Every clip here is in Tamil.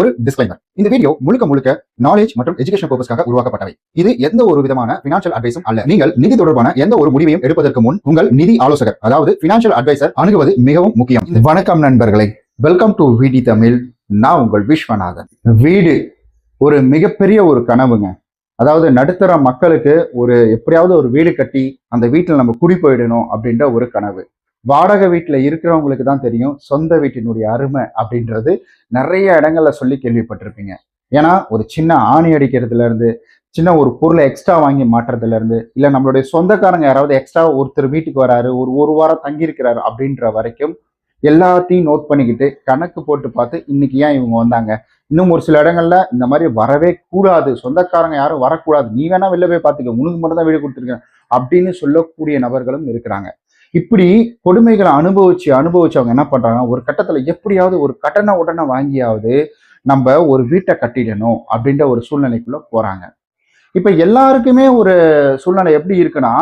ஒரு டிஸ்க்ளைமர் இந்த வீடியோ முழுக்க முழுக்க நாலேஜ் மற்றும் எஜுகேஷன் பர்பஸ்க்காக உருவாக்கப்பட்டவை. இது எந்த ஒரு விதமான பினான்சியல் அட்வைஸும் அல்ல. நீங்கள் நிதி தொடர்பான எந்த ஒரு முடிவையும் எடுப்பதற்கு முன் உங்கள் நிதி ஆலோசகர் அதாவது பினான்சியல் அட்வைசர் அணுகுவது மிகவும் முக்கியம். வணக்கம் நண்பர்களே. வெல்கம் டு விடி தமிழ் நான் உங்கள் விஸ்வநாதன். வீடு ஒரு மிகப்பெரிய ஒரு கனவுங்க. அதாவது நடுத்தர மக்களுக்கு ஒரு எப்படியாவது ஒரு வீடு கட்டி அந்த வீட்டில் நம்ம குடி போயிடணும் அப்படின்ற ஒரு கனவு. வாடகை வீட்டில் இருக்கிறவங்களுக்கு தான் தெரியும் சொந்த வீட்டினுடைய அருமை அப்படின்றது நிறைய இடங்கள்ல சொல்லி கேள்விப்பட்டிருப்பீங்க. ஏன்னா ஒரு சின்ன ஆணி அடிக்கிறதுல இருந்து சின்ன ஒரு பொருளை எக்ஸ்ட்ரா வாங்கி மாட்டுறதுல இருந்து நம்மளுடைய சொந்தக்காரங்க யாராவது எக்ஸ்ட்ரா ஒருத்தர் வீட்டுக்கு வராரு ஒரு ஒரு வாரம் தங்கியிருக்கிறாரு அப்படின்ற வரைக்கும் எல்லாத்தையும் நோட் பண்ணிக்கிட்டு கணக்கு போட்டு பார்த்து இன்னைக்கு ஏன் இவங்க வந்தாங்க? இன்னும் ஒரு சில இடங்கள்ல இந்த மாதிரி வரவே கூடாது சொந்தக்காரங்க யாரும் வரக்கூடாது நீ வேணா வெளில போய் பார்த்துக்க உனக்கு மட்டும் தான் வீடு கொடுத்துருக்கேன் அப்படின்னு சொல்லக்கூடிய நபர்களும் இருக்கிறாங்க. இப்படி கொடுமைகளை அனுபவிச்சு அனுபவிச்சு அவங்க என்ன பண்றாங்க ஒரு கட்டத்துல எப்படியாவது ஒரு கடனை உடனே வாங்கியாவது நம்ம ஒரு வீட்டை கட்டிடணும் அப்படின்ற ஒரு சூழ்நிலைக்குள்ள போறாங்க. இப்ப எல்லாருக்குமே ஒரு சூழ்நிலை எப்படி இருக்குன்னா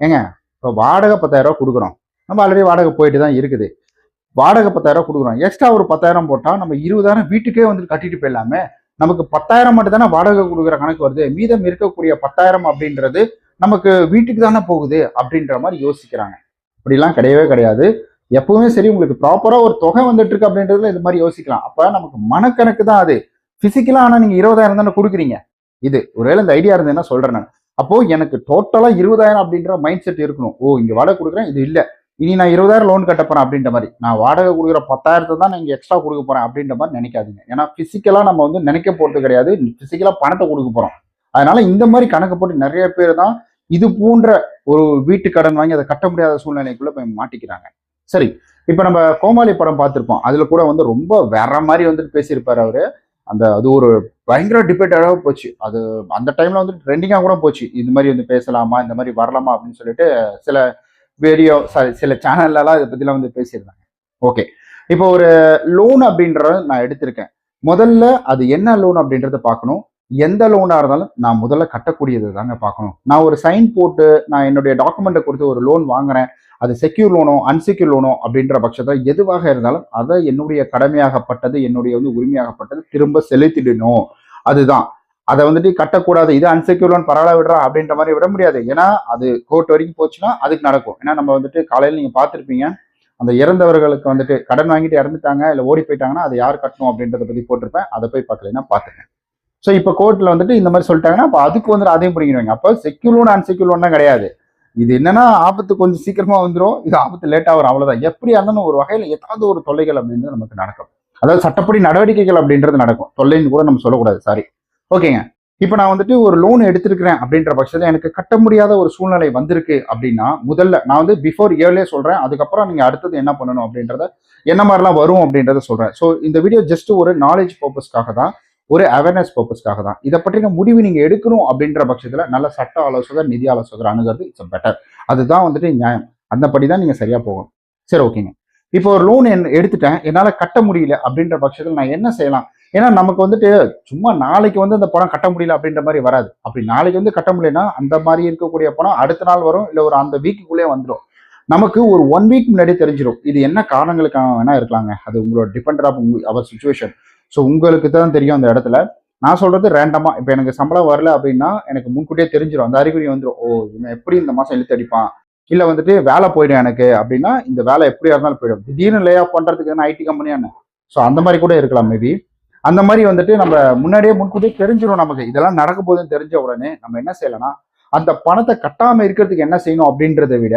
ஏங்க இப்போ வாடகை பத்தாயிரம் ரூபா கொடுக்குறோம். நம்ம ஆல்ரெடி வாடகை போயிட்டு தான் இருக்குது. வாடகை பத்தாயிரம் கொடுக்குறோம். எக்ஸ்ட்ரா ஒரு பத்தாயிரம் போட்டால் நம்ம இருபதாயிரம் வீட்டுக்கே வந்துட்டு கட்டிட்டு போயிடலாமே. நமக்கு பத்தாயிரம் மட்டும் தானே வாடகை கொடுக்குற கணக்கு வருது. மீதம் இருக்கக்கூடிய பத்தாயிரம் அப்படின்றது நமக்கு வீட்டுக்கு தானே போகுது அப்படின்ற மாதிரி யோசிக்கிறாங்க. அப்படிலாம் கிடையவே கிடையாது. எப்பவுமே சரி உங்களுக்கு ப்ராப்பராக ஒரு தொகை வந்துட்டு இருக்கு அப்படின்றதுல இது மாதிரி யோசிக்கலாம். அப்போ நமக்கு மனக்கணக்கு தான் அது. ஃபிசிக்கலாக ஆனால் நீங்கள் இருபதாயிரம் தானே கொடுக்குறீங்க. இது ஒருவேளை இந்த ஐடியா இருந்ததுன்னா சொல்கிறேன் நான். அப்போது எனக்கு டோட்டலாக இருபதாயிரம் அப்படின்ற மைண்ட் செட் இருக்கணும். ஓ இங்கே வாடகை கொடுக்குறேன் இது இல்லை. இனி நான் இருபதாயிரம் லோன் கட்டப்பறேன் அப்படின்ற மாதிரி. நான் வாடகை கொடுக்குற பத்தாயிரத்தை தான் நான் இங்கே எக்ஸ்ட்ரா கொடுக்க போகிறேன் அப்படின்ற மாதிரி நினைக்காதீங்க. ஏன்னா ஃபிசிக்கலாக நம்ம வந்து நினைக்க போகிறது கிடையாது. ஃபிசிக்கலாக பணத்தை கொடுக்க போகிறோம் அதனால இந்த மாதிரி கணக்கு போட்டு நிறைய பேர் தான் இது போன்ற ஒரு வீட்டு கடன் வாங்கி அதை கட்ட முடியாத சூழ்நிலைக்குள்ள போய் மாட்டிக்கிறாங்க. சரி இப்போ நம்ம கோமாளி படம் பார்த்துருப்போம். அதுல கூட வந்து ரொம்ப வேற மாதிரி வந்துட்டு பேசியிருப்பார் அவரு. அந்த அது ஒரு பயங்கர டிபேட்டாக போச்சு. அது அந்த டைம்ல வந்து ட்ரெண்டிங்காக கூட போச்சு. இது மாதிரி வந்து பேசலாமா இந்த மாதிரி வரலாமா அப்படின்னு சொல்லிட்டு சில வீடியோ சாரி சில சேனல்லலாம் இதை பற்றிலாம் வந்து பேசியிருந்தாங்க. ஓகே இப்போ ஒரு லோன் அப்படின்றத நான் எடுத்திருக்கேன். முதல்ல அது என்ன லோன் அப்படின்றத பார்க்கணும். எந்த லோனாக இருந்தாலும் நான் முதல்ல கட்டக்கூடியது தாங்க பார்க்கணும். நான் ஒரு சைன் போட்டு நான் என்னுடைய டாக்குமெண்ட்டை கொடுத்து ஒரு லோன் வாங்குறேன். அது செக்யூர் லோனோ அன்செக்யூர் லோனோ அப்படின்ற பட்சத்தில் எதுவாக இருந்தாலும் அதை என்னுடைய கடமையாகப்பட்டது என்னுடைய வந்து உரிமையாகப்பட்டது திரும்ப செலுத்திடணும். அதுதான். அதை வந்துட்டு கட்டக்கூடாது. இது அன்செக்யூர் லோன் பரவாயில்ல விடுறா அப்படின்ற மாதிரி விட முடியாது. ஏன்னா அது கோர்ட் வரைக்கும் போச்சுன்னா அதுக்கு நடக்கும். ஏன்னா நம்ம வந்துட்டு காலையில் நீங்கள் பார்த்துருப்பீங்க. அந்த இறந்தவர்களுக்கு வந்துட்டு கடன் வாங்கிட்டு இறந்துட்டாங்க இல்லை ஓடி போயிட்டாங்கன்னா அதை யார் கட்டணும் அப்படின்றத பற்றி போட்டிருப்பேன். அதை போய் பார்க்கலைன்னா பார்த்துங்க ஸோ இப்போ கோர்ட்டில் வந்துட்டு இந்த மாதிரி சொல்லிட்டாங்கன்னா அப்போ அதுக்கு வந்துட்டு அதையும் பிடிக்கணுங்க அப்போ செக்யூர் லோன் அன்செக்யூர் லோன் கிடையாது. இது என்னன்னா ஆபத்து கொஞ்சம் சீக்கிரமா வந்துடும் இது ஆபத்து லேட்டாக வரும். அவ்வளோதான் எப்படி இருந்தாலும் ஒரு வகையில் ஏதாவது ஒரு தொல்லைகள் அப்படின்றது நமக்கு நடக்கும். அதாவது சட்டப்படி நடவடிக்கைகள் அப்படின்றது நடக்கும். தொல்லைன்னு கூட நம்ம சொல்லக்கூடாது. சாரி ஓகேங்க இப்போ நான் வந்துட்டு ஒரு லோன் எடுத்திருக்கிறேன் அப்படின்ற பட்சத்தில் எனக்கு கட்ட முடியாத ஒரு சூழ்நிலை வந்திருக்கு அப்படின்னா முதல்ல நான் வந்து பிஃபோர் இயர்லேயே சொல்கிறேன் அதுக்கப்புறம் நீங்கள் அடுத்தது என்ன பண்ணணும் அப்படின்றத என்ன மாதிரிலாம் வரும் அப்படின்றத சொல்கிறேன் ஸோ இந்த வீடியோ ஜஸ்ட் ஒரு நாலேஜ் பர்பஸ்க்காக தான் ஒரு அவேர்னஸ் பர்பஸ்க்காக தான். இதை பற்றின முடிவு நீங்கள் எடுக்கணும் அப்படின்ற பட்சத்தில் நல்ல சட்ட ஆலோசகர் நிதி ஆலோசகர் அணுகிறது இட்ஸ் பெட்டர் அதுதான் வந்துட்டு நியாயம். அந்தபடி தான் நீங்கள் சரியாக போகணும். சரி ஓகேங்க இப்போ ஒரு லோன் எடுத்துட்டேன். என்னால் கட்ட முடியல அப்படின்ற பட்சத்தில் நான் என்ன செய்யலாம்? ஏன்னா நமக்கு வந்துட்டு சும்மா நாளைக்கு வந்து அந்த பணம் கட்ட முடியல அப்படின்ற மாதிரி வராது. அப்படி நாளைக்கு வந்து கட்ட முடியலன்னா அந்த மாதிரி இருக்கக்கூடிய பணம் அடுத்த நாள் வரும் இல்லை ஒரு அந்த வீக்குள்ளே வந்துடும் நமக்கு ஒரு ஒன் வீக் முன்னாடி தெரிஞ்சிடும் இது என்ன காரணங்களுக்காக வேணா இருக்கலாங்க. அது உங்களோட depend of our situation so உங்களுக்கு தான் தெரியும் அந்த இடத்துல. நான் சொல்றது ரேண்டமா இப்போ எனக்கு சம்பளம் வரல அப்படின்னா எனக்கு முன்கூட்டியே தெரிஞ்சிடும் அந்த அறிகுறி வந்துடும் ஓ இவன் எப்படி இந்த மாசம் இழுத்து அடிப்பான்? இல்லை வந்துட்டு வேலை போயிடும் எனக்கு அப்படின்னா இந்த வேலை எப்படியா இருந்தாலும் போயிடும். திடீர்னு லே ஆஃப் பண்றதுக்கு என்ன ஐடி கம்பெனியான ஸோ அந்த மாதிரி கூட இருக்கலாம் மேபி அந்த மாதிரி வந்துட்டு நம்ம முன்னாடியே முன்கூட்டியே தெரிஞ்சிடும் நமக்கு. இதெல்லாம் நடக்க போகுதுன்னு தெரிஞ்ச உடனே நம்ம என்ன செய்யலாம்னா அந்த பணத்தை கட்டாம இருக்கிறதுக்கு என்ன செய்யணும் அப்படின்றத விட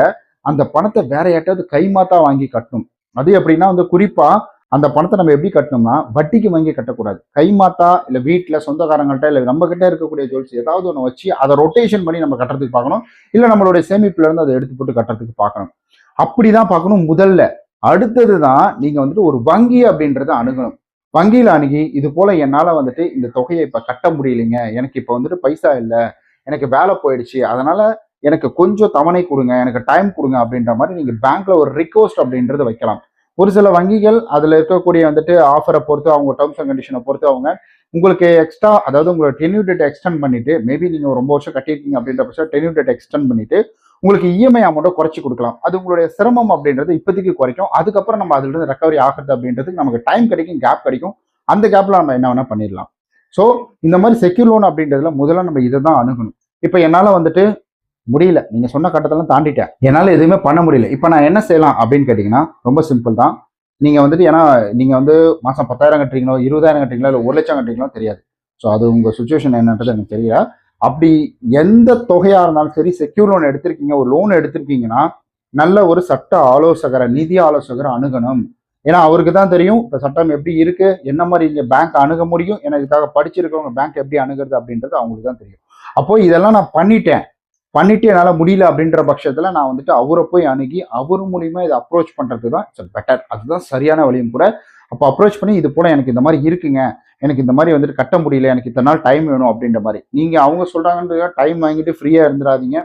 அந்த பணத்தை வேற யார்ட்டாவது கைமாத்தா வாங்கி கட்டணும். அது எப்படின்னா வந்து குறிப்பா அந்த பணத்தை நம்ம எப்படி கட்டணும்னா வட்டிக்கு வாங்கி கட்டக்கூடாது. கைமாத்தா இல்லை வீட்டில் சொந்தக்காரங்கள்ட்ட இல்லை நம்ம கிட்ட இருக்கக்கூடிய ஜுவல்ஸ் ஏதாவது ஒன்று வச்சு அதை ரொட்டேஷன் பண்ணி நம்ம கட்டுறதுக்கு பார்க்கணும். இல்லை நம்மளுடைய சேமிப்புலேருந்து அதை எடுத்து போட்டு கட்டுறதுக்கு பார்க்கணும். அப்படி தான் பார்க்கணும் முதல்ல. அடுத்தது தான் நீங்கள் வந்துட்டு ஒரு வங்கி அப்படின்றத அணுகணும். வங்கியில் அணுகி இது போல் என்னால் வந்துட்டு இந்த தொகையை இப்போ கட்ட முடியலைங்க. எனக்கு இப்போ வந்துட்டு பைசா இல்லை. எனக்கு வேலை போயிடுச்சு. அதனால் எனக்கு கொஞ்சம் தவணை கொடுங்க. எனக்கு டைம் கொடுங்க அப்படின்ற மாதிரி நீங்கள் பேங்க்கில் ஒரு ரிக்வஸ்ட் அப்படின்றது வைக்கலாம். ஒரு சில வங்கிகள் அதில் இருக்கக்கூடிய வந்துட்டு ஆஃபரை பொறுத்து அவங்க டேர்ம்ஸ் அண்ட் கண்டிஷனை பொறுத்து அவங்க உங்களுக்கு எக்ஸ்ட்ரா அதாவது உங்களோட டென்யூ டேட் எக்ஸ்டெண்ட் பண்ணிட்டு மேபி நீங்க ரொம்ப வருஷம் கட்டியிருக்கீங்க அப்படின்ற பட்சம் டென்யூ டேட் எக்ஸ்டெண்ட் பண்ணிட்டு உங்களுக்கு இஎம்ஐ அமௌண்ட்டை குறைச்சி கொடுக்கலாம். அது உங்களுடைய சிரமம் அப்படின்றது இப்போதைக்கு குறைக்கும். அதுக்கப்புறம் நம்ம அதுல இருந்து ரெக்கவரி ஆகுறது அப்படின்றதுக்கு நமக்கு டைம் கிடைக்கும் கேப் கிடைக்கும். அந்த கேப்பில் நம்ம என்ன வேணால் பண்ணிடலாம். ஸோ இந்த மாதிரி செக்யூர் லோன் அப்படின்றதுல முதல்ல நம்ம இதை தான் அணுகணும். இப்போ என்னால் வந்துட்டு முடியல. நீங்க சொன்ன கட்டத்தெல்லாம் தாண்டிட்டேன். என்னால் எதுவுமே பண்ண முடியல. இப்போ நான் என்ன செய்யலாம் அப்படின்னு கேட்டிங்கன்னா ரொம்ப சிம்பிள் தான். நீங்கள் வந்துட்டு ஏன்னா நீங்கள் வந்து மாதம் பத்தாயிரம் கட்டுறீங்களோ இருபதாயிரம் கட்டுறீங்களோ இல்லை ஒரு லட்சம் கட்டுறீங்களோ தெரியாது. ஸோ அது உங்கள் சுச்சுவேஷன் என்னன்றது எனக்கு தெரியல. அப்படி எந்த தொகையாக இருந்தாலும் சரி செக்யூர் லோன் எடுத்திருக்கீங்க ஒரு லோன் எடுத்திருக்கீங்கன்னா நல்ல ஒரு சட்ட ஆலோசகரை நிதி ஆலோசகரை அணுகணும். ஏன்னா அவருக்கு தான் தெரியும் இப்போ சட்டம் எப்படி இருக்கு என்ன மாதிரி இங்கே பேங்க் அணுக முடியும் ஏன்னா இதுக்காக படிச்சிருக்கவங்க பேங்க் எப்படி அணுகிறது அப்படின்றது அவங்களுக்கு தான் தெரியும். அப்போ இதெல்லாம் நான் பண்ணிட்டேன். பண்ணிட்டு என்னால் முடியல அப்படின்ற பட்சத்தில் நான் வந்துட்டு அவரை போய் அணுகி அவர் மூலியமாக இதை அப்ரோச் பண்ணுறது தான் இட்ஸ் பெட்டர் அதுதான் சரியான வழியும் கூட. அப்போ அப்ரோச் பண்ணி இது போல் எனக்கு இந்த மாதிரி இருக்குங்க. எனக்கு இந்த மாதிரி வந்துட்டு கட்ட முடியல. எனக்கு இத்தனை நாள் டைம் வேணும் அப்படின்ற மாதிரி. நீங்கள் அவங்க சொல்கிறாங்கன்ற டைம் வாங்கிட்டு ஃப்ரீயாக இருந்துடாதீங்க.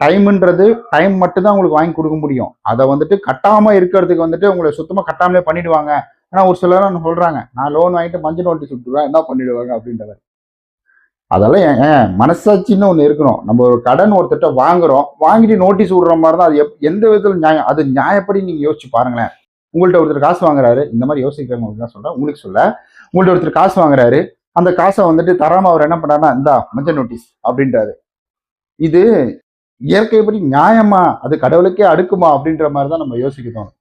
டைம்ன்றது டைம் மட்டும்தான் உங்களுக்கு வாங்கி கொடுக்க முடியும். அதை வந்துட்டு கட்டாமல் இருக்கிறதுக்கு வந்துட்டு உங்களை சுத்தமாக கட்டாமலே பண்ணிடுவாங்க. ஆனால் ஒரு சிலர் சொல்கிறாங்க நான் லோன் வாங்கிட்டு மஞ்சள் நோட்டி சுட்டுருவேன். என்ன பண்ணிடுவாங்க? அப்படின்ற மாதிரி. அதெல்லாம் ஏன் மனசாட்சின்னு ஒன்று இருக்கணும். நம்ம ஒரு கடன் ஒருத்தட்ட வாங்குறோம் வாங்கிட்டு நோட்டீஸ் விடுற மாதிரி தான் அது எப் எந்த விதத்தில் நியாயம் அது நியாயப்படி நீங்கள் யோசிச்சு பாருங்களேன். உங்கள்கிட்ட ஒருத்தர் காசு வாங்குறாரு இந்த மாதிரி யோசிக்கிறவங்களுக்கு தான் சொல்கிறேன் உங்களுக்கு சொல்ல. உங்கள்கிட்ட ஒருத்தர் காசு வாங்குறாரு அந்த காசை வந்துட்டு தராமல் அவர் என்ன பண்ணாருன்னா இந்தா மஞ்சள் நோட்டீஸ் அப்படின்றாரு. இது இயற்கைப்படி நியாயமா? அது கடவுளுக்கே அடுக்குமா? அப்படின்ற மாதிரி தான் நம்ம யோசிக்க தோணும்.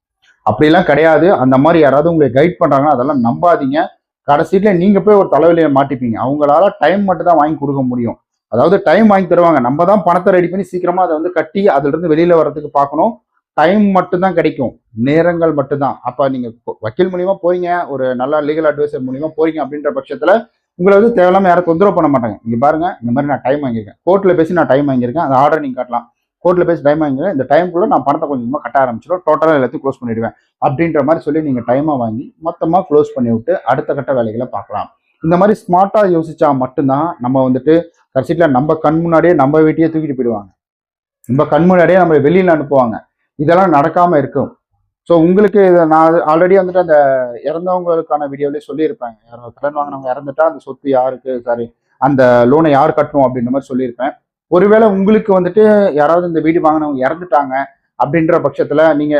அப்படிலாம் கிடையாது. அந்த மாதிரி யாராவது உங்களை கைட் பண்ணுறாங்கன்னா அதெல்லாம் நம்பாதீங்க. கடைசியில் நீங்கள் போய் ஒரு தலைவலியை மாட்டிப்பீங்க. அவங்களால டைம் மட்டும் தான் வாங்கி கொடுக்க முடியும். அதாவது டைம் வாங்கி தருவாங்க. நம்ம தான் பணத்தை ரெடி பண்ணி சீக்கிரமாக அதை வந்து கட்டி அதுலேருந்து இருந்து வர்றதுக்கு பார்க்கணும். டைம் மட்டும்தான் கிடைக்கும். நேரங்கள் மட்டும்தான். அப்போ நீங்கள் வக்கீல் மூலிமா போறீங்க. ஒரு நல்ல லீகல் அட்வைசர் மூலியமா போறீங்க அப்படின்ற பட்சத்தில் உங்களை வந்து தேவையில்லாமல் யாரும் தொந்தரவு பண்ண மாட்டாங்க. நீங்கள் பாருங்க இந்த மாதிரி நான் டைம் வாங்கியிருக்கேன். கோர்ட்டில் பேசி நான் டைம் வாங்கியிருக்கேன். அந்த ஆர்டர் நீங்கள் காட்டலாம். கோர்ட்டில் பேசி டைம் வாங்கிருக்கேன் இந்த கூட நான் பணத்தை கொஞ்சம் கட்ட ஆரம்பிச்சிடும் டோட்டலாக எல்லாத்தையும் க்ளோஸ் பண்ணிடுவேன். அப்படின்ற மாதிரி சொல்லி நீங்கள் டைமாக வாங்கி மொத்தமாக க்ளோஸ் பண்ணி விட்டு அடுத்த கட்ட வேலைகளை பார்க்கலாம். இந்த மாதிரி ஸ்மார்ட்டாக யோசிச்சா மட்டும்தான் நம்ம வந்துட்டு கடைசியில் நம்ம கண் முன்னாடியே நம்ம வீட்டையே தூக்கிட்டு போயிடுவாங்க. நம்ம கண் முன்னாடியே நம்ம வெளியில் அனுப்புவாங்க. இதெல்லாம் நடக்காமல் இருக்கும். ஸோ உங்களுக்கு இதை நான் ஆல்ரெடி வந்துட்டு அந்த இறந்தவங்களுக்கான வீடியோலேயே சொல்லியிருப்பேன். யாரோ கடன் வாங்கினவங்க இறந்துட்டா அந்த சொத்து யாருக்கு சாரி அந்த லோனை யார் கட்டணும் அப்படின்ற மாதிரி சொல்லியிருப்பேன். ஒருவேளை உங்களுக்கு வந்துட்டு யாராவது இந்த வீடு வாங்கினவங்க இறந்துட்டாங்க அப்படின்ற பட்சத்துல நீங்க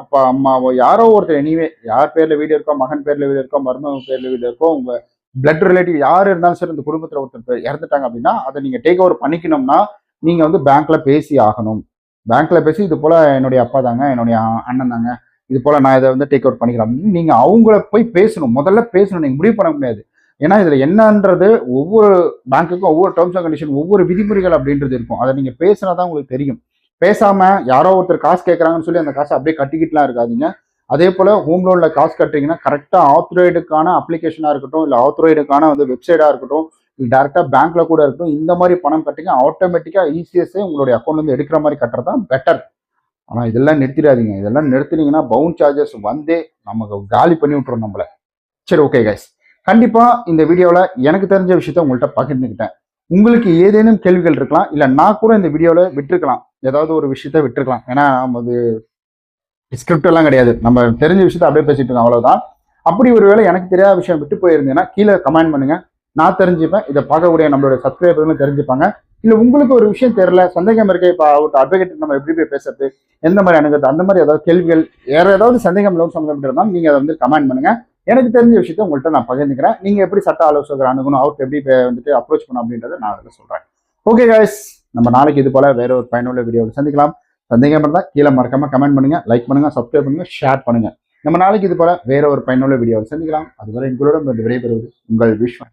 அப்பா அம்மாவோ யாரோ ஒருத்தர் எனிவே யார் பேர்ல வீடு இருக்கோ மகன் பேர்ல வீடு இருக்கோ மருமகன் பேர்ல வீடு இருக்கோ உங்க பிளட் ரிலேட்டிவ் யார் இருந்தாலும் சரி இந்த குடும்பத்துல ஒருத்தர் இறந்துட்டாங்க அப்படின்னா அதை நீங்க டேக் ஓவர் பண்ணிக்கணும்னா நீங்க வந்து பேங்க்ல பேசி ஆகணும். பேங்க்ல பேசி இது போல என்னுடைய அப்பா தாங்க என்னுடைய அண்ணன் தாங்க இது போல நான் இதை வந்து டேக் அவுட் பண்ணிக்கிறேன் அப்படின்னு நீங்க அவங்கள போய் பேசணும். முதல்ல பேசணும். நீங்க முடிவு பண்ண முடியாது. ஏன்னா இதில் என்னன்றது ஒவ்வொரு பேங்க்குக்கும் ஒவ்வொரு டேர்ம்ஸ் அண்ட் கண்டிஷன் ஒவ்வொரு விதிமுறைகள் அப்படின்றது இருக்கும். அதை நீங்கள் பேசினா தான் உங்களுக்கு தெரியும். பேசாமல் யாரோ ஒருத்தர் காசு கேட்குறாங்கன்னு சொல்லி அந்த காசை அப்படியே கட்டிக்கிட்டுலாம் இருக்காதிங்க. அதே போல் ஹோம் லோனில் காசு கட்டுறீங்கன்னா கரெக்டாக ஆத்தரைடுக்கான அப்ளிகேஷனாக இருக்கட்டும் இல்லை ஆத்தரைடுக்கான வந்து வெப்சைட்டாக இருக்கட்டும் டேரெக்டாக டேரக்டா பேங்க்ல கூட இருக்கட்டும் இந்த மாதிரி பணம் கட்டிங்க ஆட்டோமேட்டிக்காக இசிஎஸ்ஸே உங்களுடைய அக்கௌண்ட்லேருந்து எடுக்கிற மாதிரி கட்டுறது தான் பெட்டர் ஆனால் இதெல்லாம் நிறுத்திடாதீங்க. இதெல்லாம் நிறுத்தினீங்கன்னா பவுன் சார்ஜஸ் வந்தே நமக்கு காலி பண்ணி விட்டுரும் நம்மளை. சரி ஓகே கைஸ் கண்டிப்பாக இந்த வீடியோவில் எனக்கு தெரிஞ்ச விஷயத்த உங்கள்கிட்ட பகிர்ந்துக்கிட்டேன். உங்களுக்கு ஏதேனும் கேள்விகள் இருக்கலாம் இல்லை நான் கூட இந்த வீடியோவில் விட்டுருக்கலாம். ஏதாவது ஒரு விஷயத்த விட்டுருக்கலாம். ஏன்னா நம்ம அது எல்லாம் கிடையாது. நம்ம தெரிஞ்ச விஷயத்த அப்படியே பேசிட்டு இருக்கோம் அவ்வளோதான் அப்படி ஒரு வேளை எனக்கு தெரியாத விஷயம் விட்டு போயிருந்தேன்னா கீழே கமெண்ட் பண்ணுங்க. நான் தெரிஞ்சுப்பேன். இதை பார்க்கக்கூடிய நம்மளோட சப்ஸ்கிரைபர்களும் தெரிஞ்சுப்பாங்க. இல்லை உங்களுக்கு ஒரு விஷயம் தெரியல சந்தேகம் இருக்க இப்போ அவர்கிட்ட அட்வொகேட் நம்ம எப்படி போய் பேசுறது எந்த மாதிரி அணுகிறது அந்த மாதிரி ஏதாவது கேள்விகள் வேற ஏதாவது சந்தேகம் லோன் சம்பந்தம் இருந்தாலும் நீங்கள் அதை வந்து கமெண்ட் பண்ணுங்க. எனக்கு தெரிஞ்ச விஷயத்த உங்கள்கிட்ட நான் பகிர்ந்துக்கிறேன். நீங்க எப்படி சட்ட ஆலோசகர் அணுகணும் அவருக்கு எப்படி வந்துட்டு அப்ரோச் பண்ணணும் அப்படின்றத நான் அதில் சொல்றேன். ஓகே கைஸ் நம்ம நாளைக்கு இது போல வேற ஒரு பயனுள்ள வீடியோவில் சந்திக்கலாம். சந்தேகம் இருந்தால் கீழே மறக்காம கமெண்ட் பண்ணுங்க லைக் பண்ணுங்க சப்ஸ்கிரைப் பண்ணுங்க ஷேர் பண்ணுங்க. நம்ம நாளைக்கு இது போல வேற ஒரு பயனுள்ள வீடியோவில் சந்திக்கலாம். அதுவரை எங்களோட விடைபெறுவது உங்கள் விஸ்வன்.